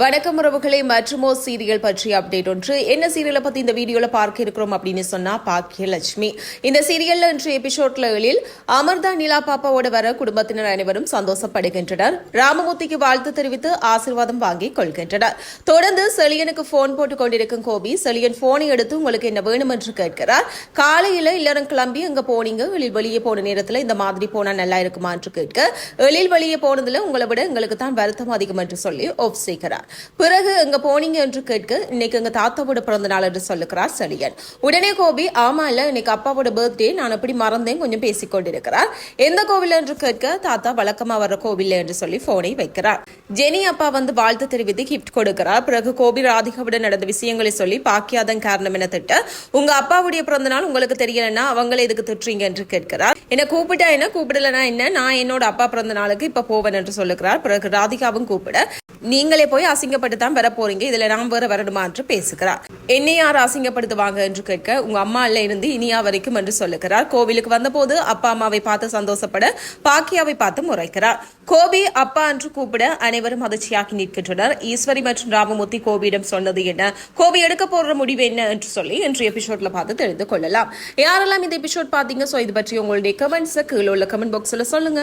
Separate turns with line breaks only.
வணக்கம் உறவுகளை மற்றுமோ சீரியல் பற்றி அப்டேட் ஒன்று. என்ன சீரியலை பத்தி இந்த வீடியோல பார்க்க இருக்கிறோம் அப்படின்னு சொன்னா பாக்கியலட்சுமி. இந்த சீரியல்ல இன்று எபிசோட்ல அமர்தா நிலா பாப்பாவோட வர குடும்பத்தினர் அனைவரும் சந்தோஷப்படுகின்றனர். ராமமூர்த்திக்கு வாழ்த்து தெரிவித்து ஆசீர்வாதம் வாங்கி கொள்கின்றனர். தொடர்ந்து செலியனுக்கு போன் போட்டு கொண்டிருக்கும் கோபி செலியன் போனை எடுத்து உங்களுக்கு என்ன வேணும் என்று கேட்கிறார். காலையில எல்லாரும் கிளம்பி அங்க போனீங்க எழில் வெளியே போன நேரத்துல இந்த மாதிரி போனா நல்லா இருக்குமா என்று கேட்க எழில் வெளியே போனதுல உங்களை விட எங்களுக்கு தான் வருத்தம் அதிகம் என்று சொல்லி ஒப் செய்கிறார் பிறகு எங்க போனீங்க என்று கேட்க இன்னைக்கு எங்க தாத்தாவோட பிறந்த நாள் என்று சொல்லுகிறார் செழியன். உடனே கோபி ஆமா இல்ல இன்னைக்கு அப்பாவோட பர்த்டே நான் அப்படி மறந்தேன் கொஞ்சம் பேசிக்கொண்டிருக்கிறார் எந்த கோவில் என்று கேட்க தாத்தா வழக்கமா வர்ற கோவில் என்று சொல்லி போனை வைக்கிறார். ஜெனி அப்பா வந்து வாழ்த்து தெரிவித்து கிஃப்ட் கொடுக்கிறார். பிறகு கோபி ராதிகாவுடன் நடந்த விஷயங்களை சொல்லி பாக்கியாதன் காரணம் என திட்ட உங்க அப்பாவுடைய பிறந்த நாள் உங்களுக்கு தெரியலன்னா அவங்கள எதுக்கு திட்டுறீங்க? என்று கேட்கிறார். என்ன கூப்பிட்டா என்ன? கூப்பிடலனா என்ன? நான் என்னோட அப்பா பிறந்த நாளுக்கு இப்ப போவேன் என்று சொல்லுகிறார். பிறகு ராதிகாவும் கூப்பிட நீங்களே போய் அசிங்கப்பட்டு தான் வர போறீங்க இதுல நான் வேற வரணுமா என்று பேசுகிறார். என்னை யார் அசிங்கப்படுத்துவாங்க என்று கேட்க உங்க அம்மா இல்ல இருந்து இனியா வரைக்கும் என்று சொல்லுகிறார். கோவிலுக்கு வந்தபோது அப்பா அம்மாவை பார்த்து சந்தோஷப்பட பாக்கியாவை பார்த்து முறைக்கிறார். கோபி அப்பா என்று கூப்பிட அனைவரும் அதிர்ச்சியாகி நிற்கின்றனர். ஈஸ்வரி மற்றும் ராமமூர்த்தி கோபியிடம் சொன்னது என்ன? கோபி எடுக்க போற முடிவு என்ன என்று சொல்லி இன்று எபிசோட்ல பார்த்து தெரிந்து கொள்ளலாம். யாரெல்லாம் இந்த எபிசோட் பாத்தீங்க சோ இது பற்றி உங்களுடைய கமெண்ட்ஸ் கீழே உள்ள கமெண்ட் பாக்ஸ்ல சொல்லுங்க.